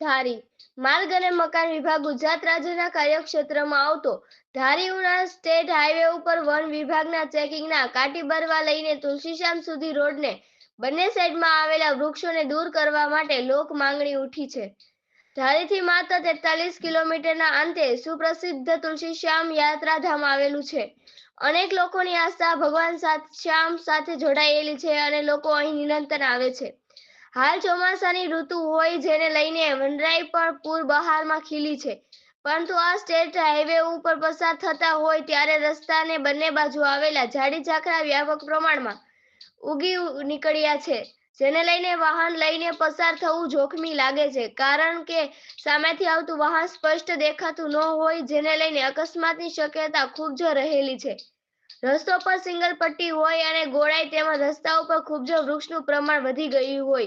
ધારી. માર્ગ અને મકાન વિભાગ ગુજરાત રાજ્યના કાર્યક્ષેત્રમાં આવતો. ધારી ઉના સ્ટેટ હાઈવે ઉપર વન વિભાગના ચેકિંગના કાટી બરવા લઈને તુલસીશ્યામ સુધી રોડને બંને સાઈડમાં આવેલા વૃક્ષોને દૂર કરવા માટે લોક માંગણી ઉઠી છે. ધારીથી માત્ર તેતાલીસ કિલોમીટરના અંતે સુપ્રસિદ્ધ તુલસીશ્યામ યાત્રાધામ આવેલું છે. અનેક લોકોની આસ્થા ભગવાન શ્યામ સાથે જોડાયેલી છે અને લોકો અહીં નિરંતર આવે છે. હાલ ચોમાસાની ઋતુ હોય જેને લઈને વનરાઈ પણ પૂર બહારમાં ખીલી છે. પરંતુ આ સ્ટેટ હાઈવે ઉપર પસાર થતા હોય ત્યારે રસ્તાને બંને બાજુ આવેલા ઝાડી ઝાકરા વ્યાપક પ્રમાણમાં ઉગી નીકળ્યા છે, જેને લઈને વાહન લઈને પસાર થવું જોખમી લાગે છે. કારણ કે સામેથી આવતું વાહન સ્પષ્ટ દેખાતું ન હોય, જેને લઈને અકસ્માતની શક્યતા ખૂબ જ રહેલી છે. રસ્તો પર સિંગલ પટ્ટી હોય અને ગોળાઈ તેમજ રસ્તા ઉપર ખૂબ જ વૃક્ષનું પ્રમાણ વધી ગયું હોય.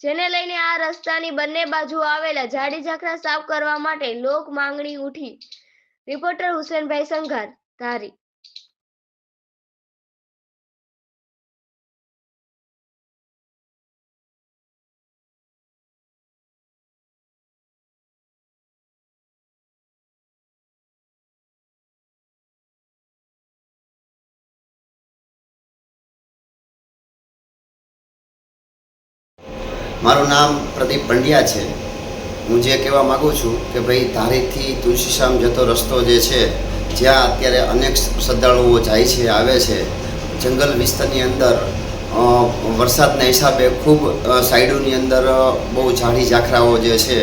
જેને લઈને આ રસ્તાની બંને બાજુ આવેલા ઝાડી ઝાકરા સાફ કરવા માટે લોક માંગણી ઉઠી. રિપોર્ટર હુસેનભાઈ સંઘાર, ધારી. મારું નામ પ્રદીપ પંડ્યા છે. હું જે કહેવા માગું છું કે ભાઈ ધારીથી તુલસીશ્યામ જતો રસ્તો જે છે, જ્યાં અત્યારે અનેક શ્રદ્ધાળુઓ જાય છે, આવે છે. જંગલ વિસ્તારની અંદર વરસાદના હિસાબે ખૂબ સાઈડોની અંદર બહુ ઝાડી ઝાખરાઓ જે છે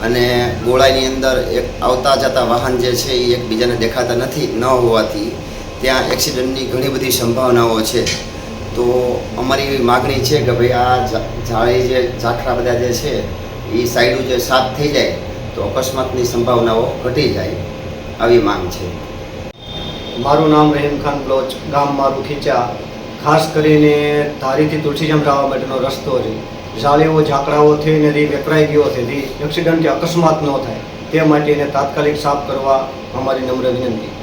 અને ગોળાઈની અંદર એક આવતા જતા વાહન જે છે એ એકબીજાને દેખાતા નથી, ન હોવાથી ત્યાં એક્સિડન્ટની ઘણી બધી સંભાવનાઓ છે. તો અમારી એવી માગણી છે કે ભાઈ આ જાળી જે ઝાખરા બધા જે છે એ સાઈડો જે સાફ થઈ જાય, તો અકસ્માતની સંભાવનાઓ ઘટી જાય આવી માંગ છે. મારું નામ રહીમ ખાન બ્લોચ, ગામ મારું ખીચા. ખાસ કરીને ધારીથી તુલસીજામ જવા માટેનો રસ્તો છે. જાળીઓ, ઝાકડાઓ થઈને રી વેપરાઈ ગયો છે. રી એક્સિડન્ટ કે અકસ્માત ન થાય. તે માટે એને તાત્કાલિક સાફ કરવા અમારી નમ્ર વિનંતી.